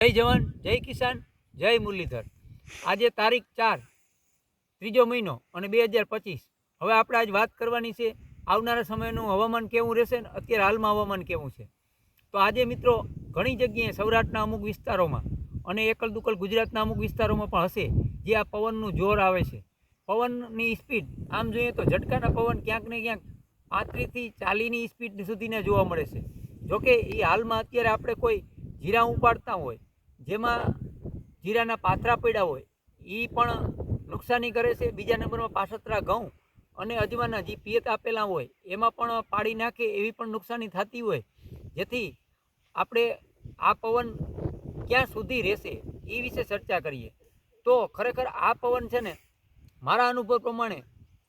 જય જવાન, જય કિસાન, જય મુરલીધર. આજે તારીખ ચાર, ત્રીજો મહિનો અને બે હજાર પચીસ. હવે આપણે આજ વાત કરવાની છે, આવનારા સમયનું હવામાન કેવું રહેશે ને અત્યારે હાલમાં હવામાન કેવું છે. તો આજે મિત્રો, ઘણી જગ્યાએ સૌરાષ્ટ્રના અમુક વિસ્તારોમાં અને એકલ દુકલ ગુજરાતના અમુક વિસ્તારોમાં પણ હશે, જે આ પવનનું જોર આવે છે. પવનની સ્પીડ, આમ જોઈએ તો ઝટકાના પવન ક્યાંક ને ક્યાંક પાંત્રીસથી ચાલીસની સ્પીડ સુધીને જોવા મળે છે. જોકે એ હાલમાં અત્યારે આપણે કોઈ જીરા ઉપાડતા હોય જેમાં જીરાના પાથરા પડ્યા હોય એ પણ નુકસાની કરે છે. બીજા નંબરમાં પાછતરા ઘઉં અને અજમાના જે પિયત આપેલા હોય, એમાં પણ પાડી નાખે એવી પણ નુકસાની થતી હોય. જેથી આપણે આ પવન ક્યાં સુધી રહેશે એ વિશે ચર્ચા કરીએ. તો ખરેખર આ પવન છે ને, મારા અનુભવ પ્રમાણે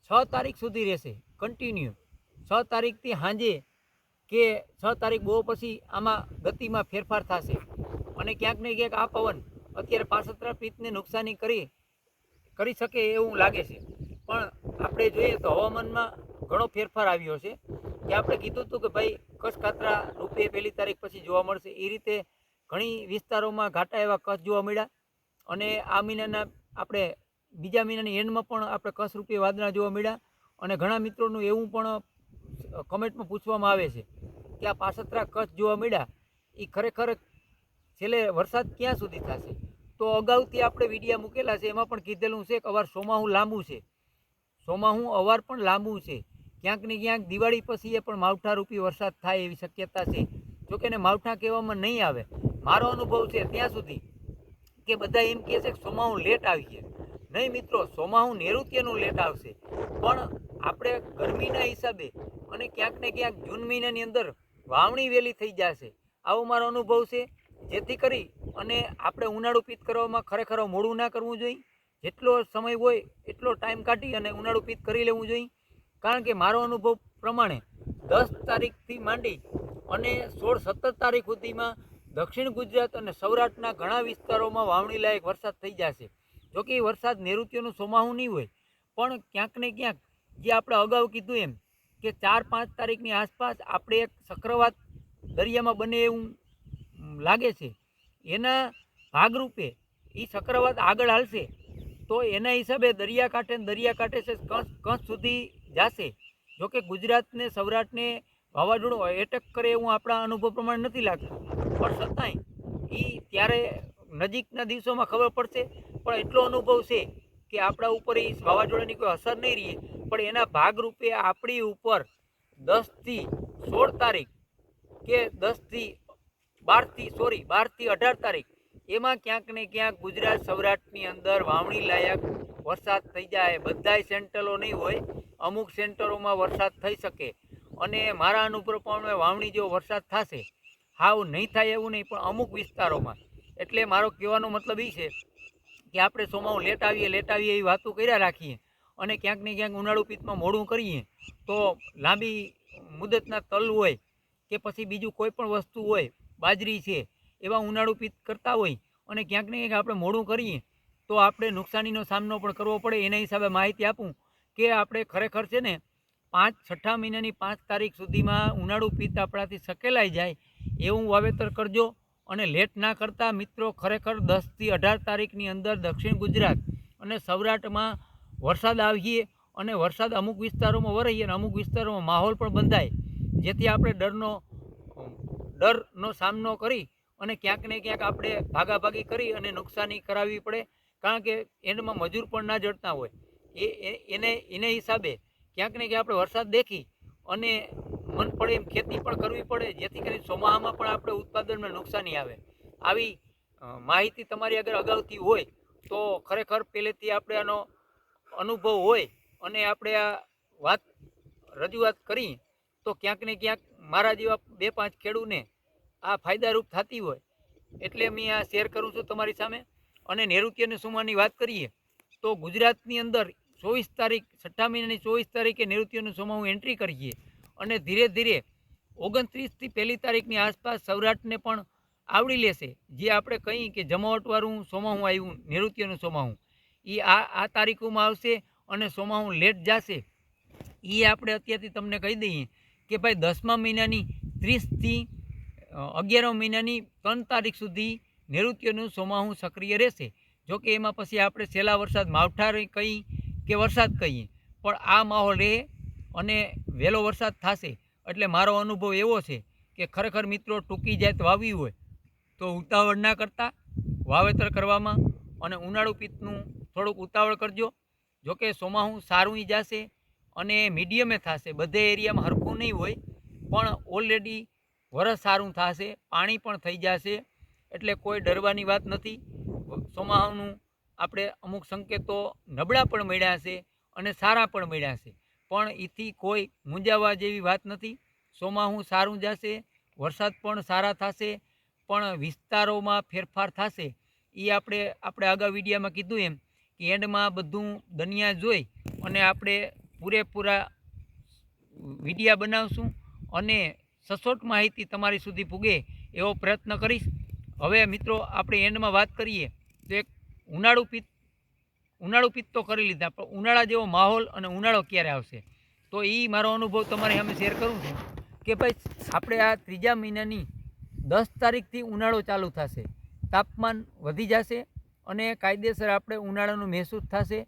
છ તારીખ સુધી રહેશે કન્ટિન્યુ છ તારીખથી સાંજે કે છ તારીખ બહુ પછી આમાં ગતિમાં ફેરફાર થશે. અને ક્યાંક ને ક્યાંક આ પવન અત્યારે પાસતરા પિત્તને નુકસાની કરી કરી શકે એવું લાગે છે. પણ આપણે જોઈએ તો હવામાનમાં ઘણો ફેરફાર આવ્યો છે કે આપણે કીધું હતું કે ભાઈ કચ્છ કાતરા રૂપે પહેલી તારીખ પછી જોવા મળશે. એ રીતે ઘણી વિસ્તારોમાં ઘાટા એવા કચ્છ જોવા મળ્યા અને આ મહિનાના આપણે બીજા મહિનાની એન્ડમાં પણ આપણે કચ્છ રૂપે વાદળા જોવા મળ્યા અને ઘણા મિત્રોનું એવું પણ કમેન્ટમાં પૂછવામાં આવે છે કે આ પાસતરા કચ્છ જોવા મળ્યા. એ ખરેખર છેલ્લે વરસાદ ક્યાં સુધી થશે? તો અગાઉથી આપણે વિડીયા મૂકેલા છે, એમાં પણ કીધેલું છે કે અવાર સોમાહું લાંબુ છે. સોમાહું અવાર પણ લાંબુ છે. ક્યાંક ને ક્યાંક દિવાળી પછી એ પણ માવઠારૂપી વરસાદ થાય એવી શક્યતા છે. જોકે એને માવઠા કહેવામાં નહીં આવે. મારો અનુભવ છે ત્યાં સુધી કે બધા એમ કહે છે કે સોમાહું લેટ આવીએ નહીં મિત્રો, સોમાહું નેઋત્યનું લેટ આવશે? પણ આપણે ગરમીના હિસાબે અને ક્યાંક ને ક્યાંક જૂન મહિનાની અંદર વાવણી વહેલી થઈ જશે. આવો મારો અનુભવ છે. જેથી કરી અને આપણે ઉનાળુ પિત્ત કરવામાં ખરેખર મોડું ના કરવું જોઈએ. જેટલો સમય હોય એટલો ટાઈમ કાઢી અને ઉનાળુ પિત્ત કરી લેવું જોઈએ. કારણ કે મારો અનુભવ પ્રમાણે દસ તારીખથી માંડી અને સોળ સત્તર તારીખ સુધીમાં દક્ષિણ ગુજરાત અને સૌરાષ્ટ્રના ઘણા વિસ્તારોમાં વાવણી લાયક વરસાદ થઈ જશે. જોકે એ વરસાદ નૈઋત્યનું સોમાહું નહીં હોય, પણ ક્યાંક ને ક્યાંક જે આપણે અગાઉ કીધું એમ કે ચાર પાંચ તારીખની આસપાસ આપણે એક ચક્રવાત દરિયામાં બને એવું લાગે છે, એના ભાગરૂપે એ ચક્રવાત આગળ હાલશે, તો એના હિસાબે દરિયાકાંઠે દરિયાકાંઠે છે કંસ કંસ સુધી જશે. જોકે ગુજરાતને, સૌરાષ્ટ્રને વાવાઝોડું એટેક કરે એવું આપણા અનુભવ પ્રમાણે નથી લાગતું. પણ છતાંય એ ત્યારે નજીકના દિવસોમાં ખબર પડશે. પણ એટલો અનુભવ છે કે આપણા ઉપર એ વાવાઝોડાની કોઈ અસર નહીં રહે. પણ એના ભાગરૂપે આપણી ઉપર દસથી સોળ તારીખ કે દસથી બારથી સોરી બારથી અઢાર તારીખ. એમાં ક્યાંક ને ક્યાંક ગુજરાત સૌરાષ્ટ્રની અંદર વાવણી લાયક વરસાદ થઈ જાય. બધાય સેન્ટરો નહીં હોય, અમુક સેન્ટરોમાં વરસાદ થઈ શકે. અને મારા અનુભવ વાવણી જેવો વરસાદ થશે. હાવ નહીં થાય એવું નહીં, પણ અમુક વિસ્તારોમાં. એટલે મારો કહેવાનો મતલબ એ છે કે આપણે સોમાવું લેટ આવીએ લેટ આવીએ એવી વાતો કર્યા રાખીએ. અને ક્યાંક ને ક્યાંક ઉનાળુ પિત્તમાં મોડું કરીએ. તો લાંબી મુદતના તલ હોય કે પછી બીજું કોઈ પણ વસ્તુ હોય બાજરી છે, એવા ઉનાળુ પિત કરતા હોય અને ક્યાંક ને ક્યાંક આપણે મોડું કરીએ, તો આપણે નુકસાનીનો સામનો પણ કરવો પડે. એના હિસાબે માહિતી આપું કે આપણે ખરેખર છે ને, પાંચ છઠ્ઠા મહિનાની પાંચ તારીખ સુધીમાં ઉનાળુ પિત્ત આપણાથી સકેલાઈ જાય એવું વાવેતર કરજો. અને લેટ ના કરતા મિત્રો ખરેખર દસથી અઢાર તારીખની અંદર દક્ષિણ ગુજરાત અને સૌરાષ્ટ્રમાં વરસાદ આવીએ અને વરસાદ અમુક વિસ્તારોમાં વરાઈએ અને અમુક વિસ્તારોમાં માહોલ પણ બંધાય. જેથી આપણે ડરનો ડરનો સામનો કરી અને ક્યાંક ને ક્યાંક આપણે ભાગાભાગી કરી અને નુકસાની કરાવવી પડે. કારણ કે એનામાં મજૂર પણ ના જડતા હોય. એ એને એને હિસાબે ક્યાંક ને ક્યાંક આપણે વરસાદ દેખી અને મન પડે એમ ખેતી પણ કરવી પડે, જેથી કરીને ચોમાહામાં પણ આપણે ઉત્પાદનમાં નુકસાની આવે. આવી માહિતી તમારી આગળ અગાઉથી હોય, તો ખરેખર પહેલેથી આપણે આનો અનુભવ હોય અને આપણે આ વાત રજૂઆત કરી, તો ક્યાંક ને ક્યાંક મારા જેવા બે પાંચ ખેડૂને આ ફાયદારૂપ થતી હોય, એટલે મેં આ શેર કરું છું તમારી સામે. અને નૈઋત્યની સુમાની વાત કરીએ, તો ગુજરાતની અંદર ચોવીસ તારીખ, છઠ્ઠા મહિનાની ચોવીસ તારીખે નૈઋત્યનું સોમાહું એન્ટ્રી કરીએ અને ધીરે ધીરે ઓગણત્રીસથી પહેલી તારીખની આસપાસ સૌરાષ્ટ્રને પણ આવડી લેશે. જે આપણે કહીએ કે જમાવટવાળું સોમાહું આવ્યું નૈઋત્યનું સોમાહું એ આ આ તારીખોમાં આવશે અને સોમાહું લેટ જશે. એ આપણે અત્યારથી તમને કહી દઈએ કે ભાઈ દસમા મહિનાની ત્રીસથી અગિયારમા મહિનાની ત્રણ તારીખ સુધી નૈઋત્યનું ચોમાહું સક્રિય રહેશે. જો કે એમાં પછી આપણે છેલ્લા વરસાદ માવઠા કહી કે વરસાદ કહીએ. પણ આ માહોલ રહે અને વહેલો વરસાદ થશે. એટલે મારો અનુભવ એવો છે કે ખરેખર મિત્રો ટૂંકી જાત વાવી હોય તો ઉતાવળ ના કરતા વાવેતર કરવામાં અને ઉનાળુ પિત્તનું થોડુંક ઉતાવળ કરજો. જોકે ચોમાહું સારું જશે અને મીડિયમે થશે. બધે એરિયામાં હરખું નહીં હોય. પણ ઓલરેડી વરસ સારું થશે, પાણી પણ થઈ જશે, એટલે કોઈ ડરવાની વાત નથી. ચોમાહાનું આપણે અમુક સંકેતો નબળા પણ મળ્યા છે અને સારા પણ મળ્યા છે પણ એથી કોઈ મૂંઝાવા જેવી વાત નથી. ચોમાહું સારું જશે, વરસાદ પણ સારા થશે, પણ વિસ્તારોમાં ફેરફાર થશે. એ આપણે આપણે અગાઉ વિડીયામાં કીધું એમ કે એન્ડમાં બધું દનિયા જોઈ અને આપણે પૂરેપૂરા વિડીયા બનાવશું અને સચોટ માહિતી તમારી સુધી પૂગે એવો પ્રયત્ન કરીશ. હવે મિત્રો, આપણે એન્ડમાં વાત કરીએ. તો એક ઉનાળુ પિત્ત ઉનાળુ પિત્ત તો કરી લીધા, પણ ઉનાળા જેવો માહોલ અને ઉનાળો ક્યારે આવશે? તો એ મારો અનુભવ તમારે અમે શેર કરું છું કે ભાઈ, આપણે આ ત્રીજા મહિનાની દસ તારીખથી ઉનાળો ચાલુ થશે. તાપમાન વધી જશે અને કાયદેસર આપણે ઉનાળાનું મહેસૂસ થશે.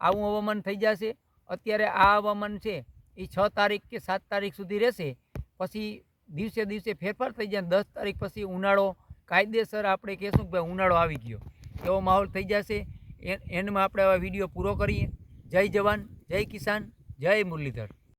આવું હવામાન થઈ જશે. અત્યારે આ હવામાન છે એ છ તારીખ કે સાત તારીખ સુધી રહેશે. પછી દિવસે દિવસે ફેરફાર થઈ જાય દસ તારીખ પછી ઉનાળો કાયદેસર આપણે કહેશું કે ભાઈ ઉનાળો આવી ગયો. એવો માહોલ થઈ જશે. એન્ડમાં આપણે આવા વીડિયો પૂરો કરીએ. જય જવાન, જય કિસાન, જય મુરલીધર.